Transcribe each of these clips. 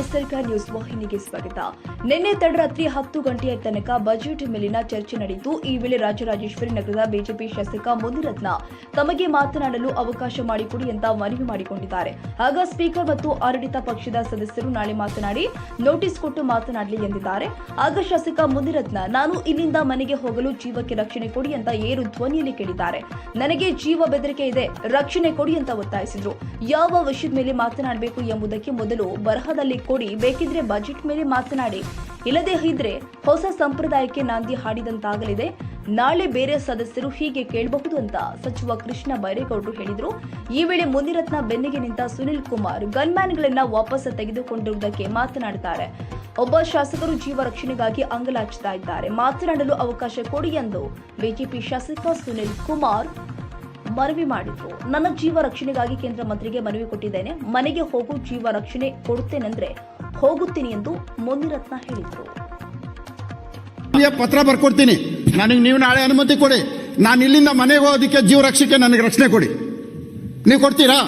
ಎಸ್ಎಲ್ಕ news ವಾಹಿನಿಗೆ ಸ್ವಾಗತ. ನಿನ್ನೆ ತಡರಾತ್ರಿ ಹತ್ತು ಗಂಟೆಯ ತನಕ ಬಜೆಟ್ ಮೇಲಿನ ಚರ್ಚೆ ನಡೆಯಿತು. ಈ ವೇಳೆ ರಾಜರಾಜೇಶ್ವರಿ ನಗರದ ಬಿಜೆಪಿ ಶಾಸಕ ಮುನಿರತ್ನ ತಮಗೆ ಮಾತನಾಡಲು ಅವಕಾಶ ಮಾಡಿಕೊಡಿ ಅಂತ ಮನವಿ ಮಾಡಿಕೊಂಡಿದ್ದಾರೆ. ಆಗ ಸ್ಪೀಕರ್ ಮತ್ತು ಆಡಳಿತ ಪಕ್ಷದ ಸದಸ್ಯರು ನಾಳೆ ಮಾತನಾಡಿ, ನೋಟಿಸ್ ಕೊಟ್ಟು ಮಾತನಾಡಲಿ ಎಂದಿದ್ದಾರೆ. ಆಗ ಶಾಸಕ ಮುನಿರತ್ನ, ನಾನು ಇಲ್ಲಿಂದ ಮನೆಗೆ ಹೋಗಲು ಜೀವಕ್ಕೆ ರಕ್ಷಣೆ ಕೊಡಿ ಅಂತ ಏರು ಧ್ವನಿಯಲ್ಲಿ ಕೇಳಿದ್ದಾರೆ. ನನಗೆ ಜೀವ ಬೆದರಿಕೆ ಇದೆ, ರಕ್ಷಣೆ ಕೊಡಿ ಅಂತ ಒತ್ತಾಯಿಸಿದ್ರು. ಯಾವ ವಿಷಯದ ಮೇಲೆ ಮಾತನಾಡಬೇಕು ಎಂಬುದಕ್ಕೆ ಮೊದಲು ಬರಹದಲ್ಲಿ ಕೊಡಿ ಬೇಕಿದ್ರೆ ಬಜೆಟ್ ಮೇಲೆ ಮಾತನಾಡಿ. ಇಲ್ಲದೆ ಇದ್ರೆ ಹೊಸ ಸಂಪ್ರದಾಯಕ್ಕೆ ನಾಂದಿ ಹಾಡಿದಂತಾಗಲಿದೆ. ನಾಳೆ ಬೇರೆ ಸದಸ್ಯರು ಹೀಗೆ ಕೇಳಬಹುದು ಅಂತ ಸಚಿವ ಕೃಷ್ಣ ಬೈರೇಗೌಡರು ಹೇಳಿದ್ರು. ಈ ವೇಳೆ ಮುನಿರತ್ನ ಬೆನ್ನಿಗೆ ನಿಂತ ಸುನಿಲ್ ಕುಮಾರ್ ಗನ್ಮ್ಯಾನ್ಗಳನ್ನ ವಾಪಸ್ ತೆಗೆದುಕೊಂಡಿರುವುದಕ್ಕೆ ಮಾತನಾಡುತ್ತಾರೆ ಒಬ್ಬ ಶಾಸಕರು ಜೀವ ರಕ್ಷಣೆಗಾಗಿ ಅಂಗಲಾಚುತ್ತಿದ್ದಾರೆ ಮಾತನಾಡಲು ಅವಕಾಶ ಕೊಡಿ ಎಂದು ಬಿಜೆಪಿ ಶಾಸಕ ಸುನಿಲ್ ಕುಮಾರ್ ಮನವಿ ಮಾಡಿದ್ರು. ನನ್ನ ಜೀವ ರಕ್ಷಣೆಗಾಗಿ ಕೇಂದ್ರ ಮಂತ್ರಿಗೆ ಮನವಿ ಕೊಟ್ಟಿದ್ದೇನೆ. ಮನೆಗೆ ಹೋಗು, ಜೀವ ರಕ್ಷಣೆ ಕೊಡುತ್ತೇನೆಂದ್ರೆ ಹೋಗುತ್ತೀನಿ ಎಂದು ಮುನಿರತ್ನ ಹೇಳಿದರು. ಪತ್ರ ಬರ್ಕೊಡ್ತೀನಿ. ನನಗೆ ನೀವು ನಾಳೆ ಅನುಮತಿ ಕೊಡಿ. ನಾನು ಇಲ್ಲಿಂದ ಮನೆಗೆ ಹೋಗೋದಕ್ಕೆ ಜೀವ ರಕ್ಷಕ್ಕೆ ನನಗೆ ರಕ್ಷಣೆ ಕೊಡಿ. ನೀವು ಕೊಡ್ತೀರಾ?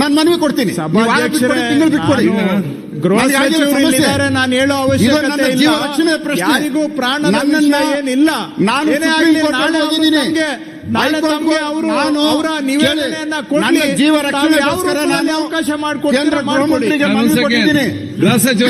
ನಾನು ಮನವಿ ಕೊಡ್ತೀನಿ ತಿಂಗಳು ಬಿಟ್ಕೊಡಿ ನಾನು ಗೃಹ ನನಗೆ ಸಚಿವರು ನಾನು ಹೇಳೋ ಅವಶ್ಯಕತೆ ಇಲ್ಲ. ಯಾರಿಗೂ ನನ್ನನ್ನ ಏನಿಲ್ಲ. ನಾನು ಏನೇ ಸುಪ್ರೀಂ ಆಗ್ಲಿ, ಕೋರ್ಟ್ ನಾಳೆ ಹೋಗಿದ್ದೀನಿ. ನಾಳೆ ಹೈಕೋರ್ಟ್ ಅವರು ನಾನು ಅವರ ನಿವೇದನೆಯನ್ನ ಕೇಳಿ, ಕೊಡ್ಲಿ. ನನ್ನ ಜೀವ ರಕ್ಷಣೆಗೋಸ್ಕರ ನಾನು ಅವಕಾಶ ಮಾಡಿಕೊಡ್ತೀನಿ. ಗೃಹ ಸಚಿವ